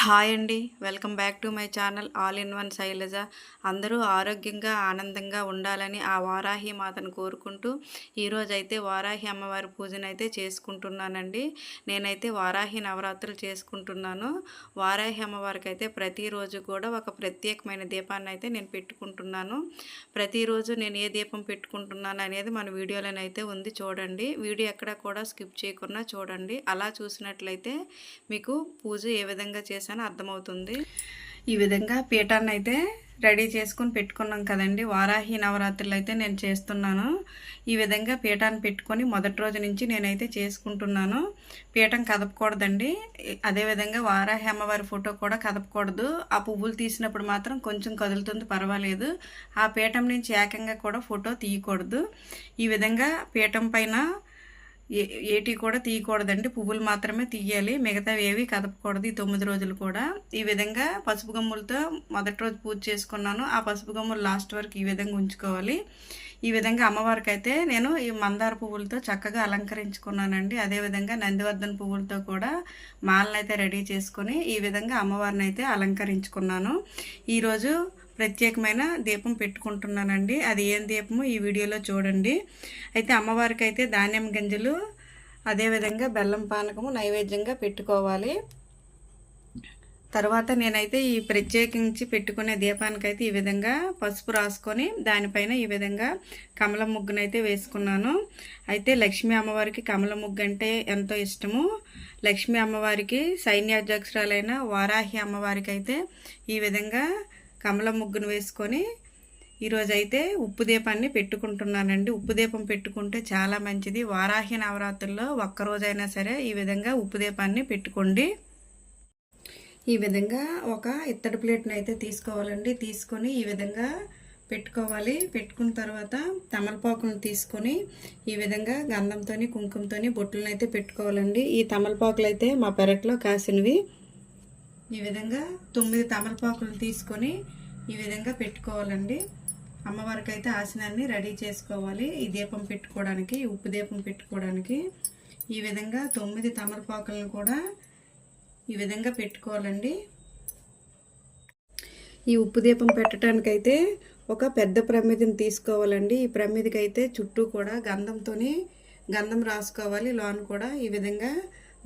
Hi అండి. Welcome back to my channel all in one Shailaja. అందరూ ఆరోగ్యంగా ఆనందంగా ఉండాలని ఆ వారాహి మాతను కోరుకుంటూ ఈరోజు అయితే వారాహి అమ్మవారి పూజను అయితే చేసుకుంటున్నానండి. నేనైతే వారాహి నవరాత్రులు చేసుకుంటున్నాను. వారాహి అమ్మవారికి అయితే ప్రతిరోజు కూడా ఒక ప్రత్యేకమైన దీపాన్ని అయితే నేను పెట్టుకుంటున్నాను. ప్రతిరోజు నేను ఏ దీపం పెట్టుకుంటున్నాను అనేది మన వీడియోలోనైతే ఉంది చూడండి. వీడియో ఎక్కడ కూడా స్కిప్ చేయకుండా చూడండి. అలా చూసినట్లయితే మీకు పూజ ఏ విధంగా చేశానో అర్థమవుతుంది. ఈ విధంగా పీఠాన్ని అయితే రెడీ చేసుకుని పెట్టుకున్నాం కదండి. వారాహి నవరాత్రులు అయితే నేను చేస్తున్నాను. ఈ విధంగా పీఠాన్ని పెట్టుకొని మొదటి రోజు నుంచి నేనైతే చేసుకుంటున్నాను. పీఠం కదపకూడదండి. అదేవిధంగా వారాహి అమ్మవారి ఫోటో కూడా కదపకూడదు. ఆ పువ్వులు తీసినప్పుడు మాత్రం కొంచెం కదులుతుంది పర్వాలేదు. ఆ పీఠం నుంచి ఏకంగా కూడా ఫోటో తీయకూడదు. ఈ విధంగా పీఠం పైన ఏటి కూడా తీయకూడదండి. పువ్వులు మాత్రమే తీయాలి. మిగతావి ఏవి కదపకూడదు. ఈ తొమ్మిది రోజులు కూడా. ఈ విధంగా పసుపు గమ్ములతో మొదటి రోజు పూజ చేసుకున్నాను. ఆ పసుపు గమ్ములు లాస్ట్ వరకు ఈ విధంగా ఉంచుకోవాలి. ఈ విధంగా అమ్మవారికి అయితే నేను ఈ మందార పువ్వులతో చక్కగా అలంకరించుకున్నానండి. అదేవిధంగా నందివర్ధన పువ్వులతో కూడా మాలను అయితే రెడీ చేసుకొని ఈ విధంగా అమ్మవారిని అయితే అలంకరించుకున్నాను ఈరోజు ప్రత్యేకమైన దీపం పెట్టుకుంటున్నానండి. అది ఏం దీపము ఈ వీడియోలో చూడండి. అయితే అమ్మవారికి అయితే ధాన్యం గింజలు అదేవిధంగా బెల్లం పానకము నైవేద్యంగా పెట్టుకోవాలి. తర్వాత నేనైతే ఈ ప్రత్యేకించి పెట్టుకునే దీపానికైతే ఈ విధంగా పసుపు రాసుకొని దానిపైన ఈ విధంగా కమల ముగ్గునైతే వేసుకున్నాను. అయితే లక్ష్మీ అమ్మవారికి కమల ముగ్గు అంటే ఎంతో ఇష్టము. లక్ష్మీ అమ్మవారికి సైన్యాధ్యక్షురాలైన వారాహి అమ్మవారికి అయితే ఈ విధంగా కమల ముగ్గును వేసుకొని ఈరోజు అయితే ఉప్పు దీపాన్ని పెట్టుకుంటున్నానండి. ఉప్పు దీపం పెట్టుకుంటే చాలా మంచిది. వారాహి నవరాత్రుల్లో ఒక్కరోజైనా సరే ఈ విధంగా ఉప్పు దీపాన్ని పెట్టుకోండి. ఈ విధంగా ఒక ఇత్తడి ప్లేట్ని అయితే తీసుకోవాలండి. తీసుకొని ఈ విధంగా పెట్టుకోవాలి. పెట్టుకున్న తర్వాత తమలపాకును తీసుకొని ఈ విధంగా గంధంతో కుంకుమతో బొట్టులను అయితే పెట్టుకోవాలండి. ఈ తమలపాకులు అయితే మా పెరట్లో కాసినవి. ఈ విధంగా తొమ్మిది తమలపాకులు తీసుకొని ఈ విధంగా పెట్టుకోవాలండి. అమ్మవారికి అయితే ఆసనాన్ని రెడీ చేసుకోవాలి. ఈ దీపం పెట్టుకోవడానికి ఉప్పు దీపం పెట్టుకోవడానికి. ఈ విధంగా తొమ్మిది తమలపాకులను కూడా ఈ విధంగా పెట్టుకోవాలండి. ఈ ఉప్పు దీపం పెట్టడానికైతే ఒక పెద్ద ప్రమిదిని తీసుకోవాలండి. ఈ ప్రమిదికి అయితే చుట్టూ కూడా గంధంతో గంధం రాసుకోవాలి. లోన్ కూడా ఈ విధంగా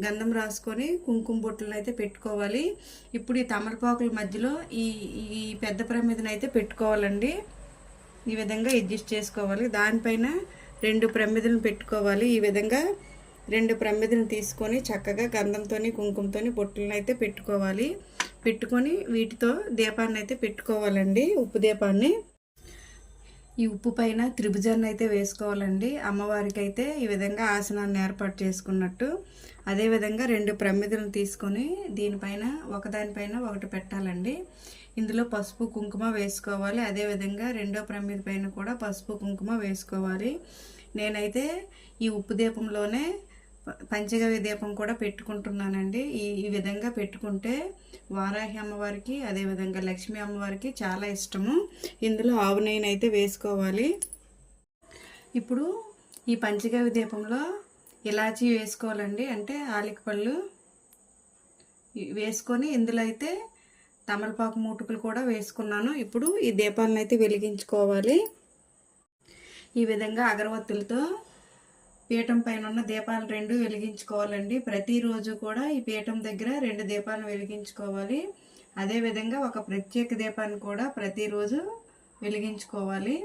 గంధం రాసుకొని కుంకుమ బొట్టులను అయితే పెట్టుకోవాలి. ఇప్పుడు ఈ తమలపాకుల మధ్యలో ఈ ఈ పెద్ద ప్రమిదను అయితే పెట్టుకోవాలండి. ఈ విధంగా అడ్జస్ట్ చేసుకోవాలి. దానిపైన రెండు ప్రమిదలను పెట్టుకోవాలి. ఈ విధంగా రెండు ప్రమిదలను తీసుకొని చక్కగా గంధంతో కుంకుమతో బొట్టులను అయితే పెట్టుకోవాలి. పెట్టుకొని వీటితో దీపాన్ని అయితే పెట్టుకోవాలండి. ఉప్పు దీపాన్ని. ఈ ఉప్పు పైన త్రిభుజాన్ని అయితే వేసుకోవాలండి. అమ్మవారికి అయితే ఈ విధంగా ఆసనాన్ని ఏర్పాటు చేసుకున్నట్టు. అదేవిధంగా రెండు ప్రమిదలను తీసుకొని దీనిపైన ఒకదానిపైన ఒకటి పెట్టాలండి. ఇందులో పసుపు కుంకుమ వేసుకోవాలి. అదేవిధంగా రెండో ప్రమిద పైన కూడా పసుపు కుంకుమ వేసుకోవాలి. నేనైతే ఈ ఉప్పు దీపంలోనే పంచగవి దీపం కూడా పెట్టుకుంటున్నానండి. ఈ ఈ విధంగా పెట్టుకుంటే వారాహి అమ్మవారికి అదేవిధంగా లక్ష్మీ అమ్మవారికి చాలా ఇష్టము. ఇందులో ఆవు నెయ్యిని అయితే వేసుకోవాలి. ఇప్పుడు ఈ పంచగవ్య దీపంలో ఇలాచీ వేసుకోవాలండి. అంటే ఆలికపళ్ళు వేసుకొని ఇందులో అయితే తమలపాకు మూటుకులు కూడా వేసుకున్నాను. ఇప్పుడు ఈ దీపాలను అయితే వెలిగించుకోవాలి. ఈ విధంగా అగరవత్తులతో పీఠం పైన ఉన్న దీపాలు రెండు వెలిగించుకోవాలండి. ప్రతిరోజు కూడా ఈ పీఠం దగ్గర రెండు దీపాలను వెలిగించుకోవాలి. అదేవిధంగా ఒక ప్రత్యేక దీపాన్ని కూడా ప్రతిరోజు వెలిగించుకోవాలి.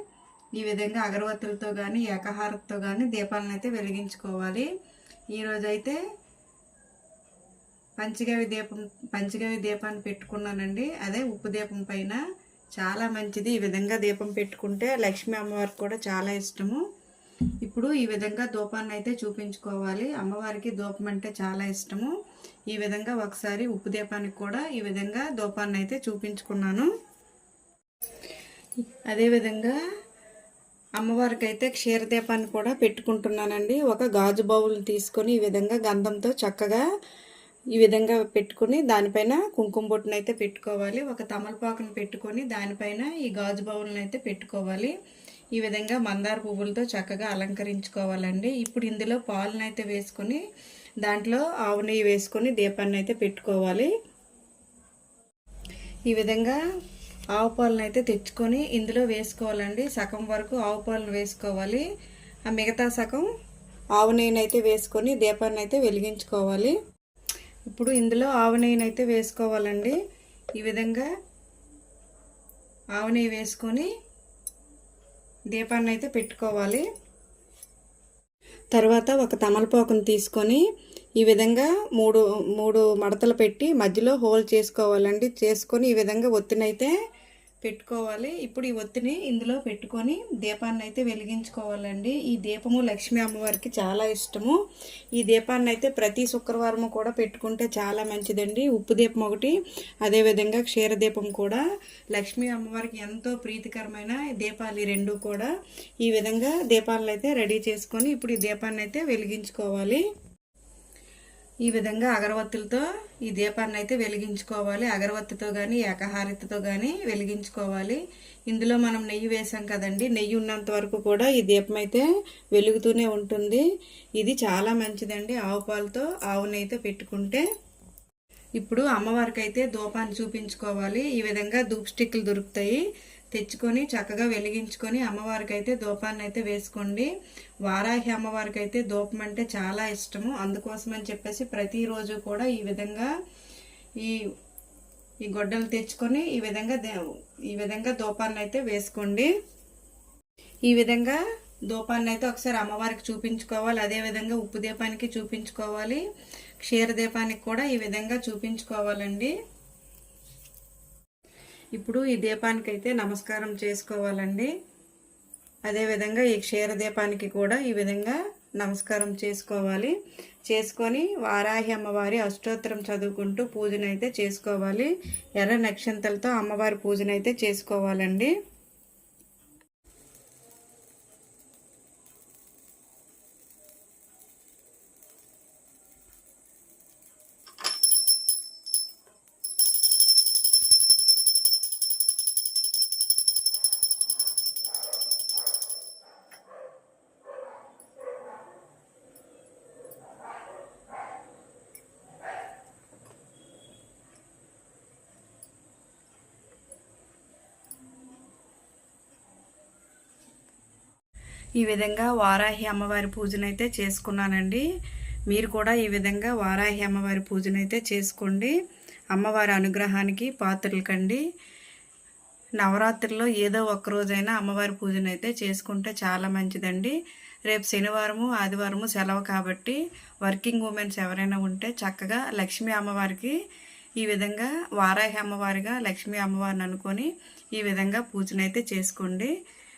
ఈ విధంగా అగరవత్తులతో కానీ ఏకహారతో కానీ దీపాలను అయితే వెలిగించుకోవాలి. ఈరోజైతే పంచగవి దీపం పంచగవి దీపాన్ని పెట్టుకున్నానండి. అదే ఉప్పు దీపం పైన. చాలా మంచిది. ఈ విధంగా దీపం పెట్టుకుంటే లక్ష్మీ అమ్మవారికి కూడా చాలా ఇష్టము. ఇప్పుడు ఈ విధంగా దూపాన్ని అయితే చూపించుకోవాలి. అమ్మవారికి దూపం అంటే చాలా ఇష్టము. ఈ విధంగా ఒకసారి ఉప్పు దీపానికి కూడా ఈ విధంగా దూపాన్ని అయితే చూపించుకున్నాను అదేవిధంగా అమ్మవారికి అయితే క్షీరదీపాన్ని కూడా పెట్టుకుంటున్నానండి. ఒక గాజు బౌల్ తీసుకొని ఈ విధంగా గంధంతో చక్కగా ఈ విధంగా పెట్టుకొని దానిపైన కుంకుమ బొట్టును అయితే పెట్టుకోవాలి. ఒక తమలపాకును పెట్టుకొని దానిపైన ఈ గాజు బౌల్ని అయితే పెట్టుకోవాలి. ఈ విధంగా మందార పువ్వులతో చక్కగా అలంకరించుకోవాలండి. ఇప్పుడు ఇందులో పాలను అయితే వేసుకొని దాంట్లో ఆవు నెయ్యి వేసుకొని దీపాన్ని అయితే పెట్టుకోవాలి. ఈ విధంగా ఆవు పాలను అయితే తెచ్చుకొని ఇందులో వేసుకోవాలండి. సగం వరకు ఆవు పాలను వేసుకోవాలి. ఆ మిగతా సగం ఆవు నెయ్యిని అయితే వేసుకొని దీపాన్ని అయితే వెలిగించుకోవాలి. ఇప్పుడు ఇందులో ఆవు నెయ్యిని అయితే వేసుకోవాలండి. ఈ విధంగా ఆవు నెయ్యి వేసుకొని దీపాన్ని అయితే పెట్టుకోవాలి. తర్వాత ఒక తమలపాకును తీసుకొని ఈ విధంగా మూడు మూడు మడతలు పెట్టి మధ్యలో హోల్ చేసుకోవాలండి. చేసుకొని ఈ విధంగా ఒత్తినైతే పెట్టుకోవాలి. ఇప్పుడు ఈ ఒత్తిని ఇందులో పెట్టుకొని దీపాన్ని అయితే వెలిగించుకోవాలండి. ఈ దీపము లక్ష్మీ అమ్మవారికి చాలా ఇష్టము. ఈ దీపాన్ని అయితే ప్రతి శుక్రవారం కూడా పెట్టుకుంటే చాలా మంచిదండి. ఉప్పు దీపం ఒకటి అదేవిధంగా క్షీర దీపం కూడా. లక్ష్మీ అమ్మవారికి ఎంతో ప్రీతికరమైన దీపాలు రెండు కూడా. ఈ విధంగా దీపాలను అయితే రెడీ చేసుకొని ఇప్పుడు ఈ దీపాన్ని అయితే వెలిగించుకోవాలి. ఈ విధంగా అగరవత్తులతో ఈ దీపాన్ని అయితే వెలిగించుకోవాలి. అగరవత్తితో కానీ ఏకహారతితో కానీ వెలిగించుకోవాలి. ఇందులో మనం నెయ్యి వేసాం కదండి. నెయ్యి ఉన్నంత వరకు కూడా ఈ దీపం అయితే వెలుగుతూనే ఉంటుంది. ఇది చాలా మంచిదండి. ఆవు పాలతో ఆవునైతే పెట్టుకుంటే ఇప్పుడు అమ్మవారికి అయితే ధూపాన్ని చూపించుకోవాలి. ఈ విధంగా ధూప్ స్టిక్లు దొరుకుతాయి. తెచ్చుకొని చక్కగా వెలిగించుకొని అమ్మవారికి అయితే ధూపాన్ని అయితే వేసుకోండి. వారాహి అమ్మవారికి అయితే ధూపం అంటే చాలా ఇష్టము. అందుకోసం అని చెప్పేసి ప్రతిరోజు కూడా ఈ విధంగా ఈ ఈ గొడ్డలు తెచ్చుకొని ఈ విధంగా ఈ విధంగా ధూపాన్ని అయితే వేసుకోండి. ఈ విధంగా ధూపాన్ని అయితే ఒకసారి అమ్మవారికి చూపించుకోవాలి. అదే విధంగా ఉప్పు దీపానికి చూపించుకోవాలి. క్షీర దీపానికి కూడా ఈ విధంగా చూపించుకోవాలండి. ఇప్పుడు ఈ దీపానికైతే నమస్కారం చేసుకోవాలండి. అదేవిధంగా ఈ క్షీర దీపానికి కూడా ఈ విధంగా నమస్కారం చేసుకోవాలి. చేసుకొని వారాహి అమ్మవారి అష్టోత్తరం చదువుకుంటూ పూజనైతే చేసుకోవాలి. ఎర్ర నక్షంతలతో అమ్మవారి పూజనైతే చేసుకోవాలండి. ఈ విధంగా వారాహి అమ్మవారి పూజనైతే చేసుకున్నానండి. మీరు కూడా ఈ విధంగా వారాహి అమ్మవారి పూజనైతే చేసుకోండి. అమ్మవారి అనుగ్రహానికి పాత్రలు కండి. నవరాత్రిలో ఏదో ఒక రోజైనా అమ్మవారి పూజనైతే చేసుకుంటే చాలా మంచిదండి. రేపు శనివారము ఆదివారము సెలవు కాబట్టి వర్కింగ్ ఉమెన్స్ ఎవరైనా ఉంటే చక్కగా లక్ష్మీ అమ్మవారికి ఈ విధంగా వారాహి అమ్మవారిగా లక్ష్మీ అమ్మవారిని అనుకొని ఈ విధంగా పూజనైతే చేసుకోండి.